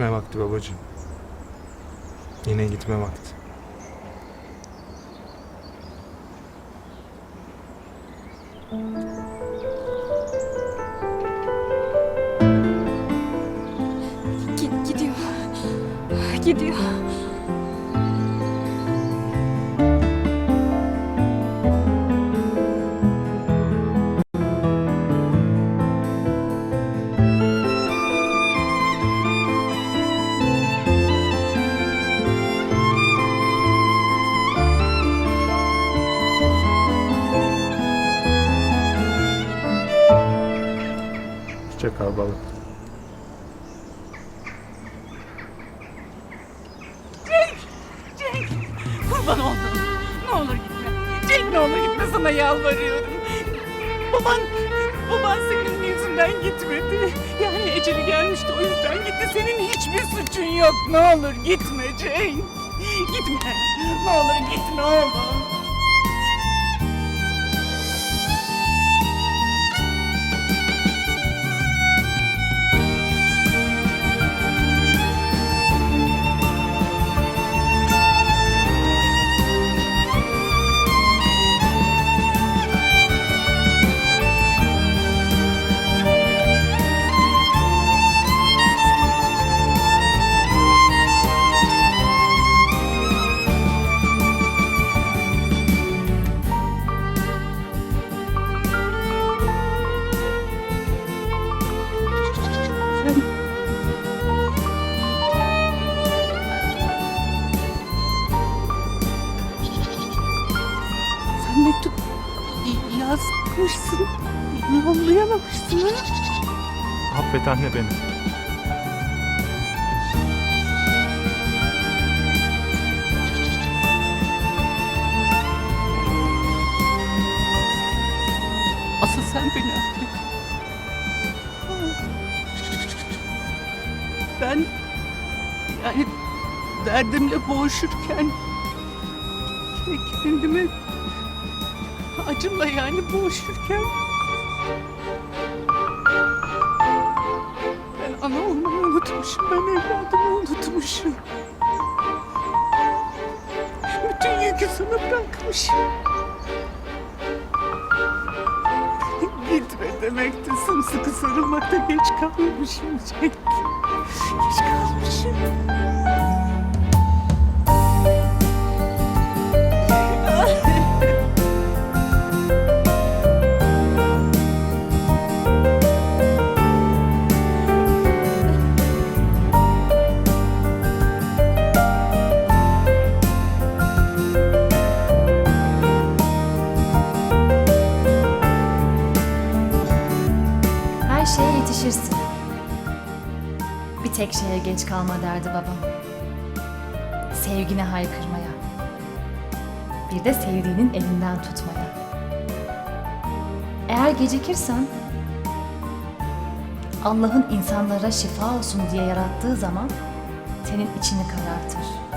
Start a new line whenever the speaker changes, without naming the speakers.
Gitme vakti babacığım. Yine gitme vakti.
Git, gidiyor. Gidiyor.
Hoşça kal baba.
Cenk! Kurban oldum. Ne olur gitme. Cenk ne olur gitme sana yalvarıyorum. Baban, baban senin yüzünden gitmedi. Yani eceli gelmişti o yüzden gitti. Senin hiçbir suçun yok. Ne olur gitme Cenk. Gitme. Ne olur gitme oğlum. Yazmışsın. Yollayamamışsın ha?
Affet anne beni.
Asıl sen beni affet. Ben yani derdimle boğuşurken kendime acımla yani boğuşurken ben ana olmayı unutmuşum. Ben evladımı unutmuşum. Bütün yükü sana bırakmışım. Gitme demekte sımsıkı sarılmakta geç kalmışım Cenk. Geç kalmışım.
Şeye yetişirsin. Bir tek şeye geç kalma derdi babam. Sevgine haykırmaya. Bir de sevdiğinin elinden tutmaya. Eğer gecikirsen Allah'ın insanlara şifa olsun diye yarattığı zaman senin içini karartır.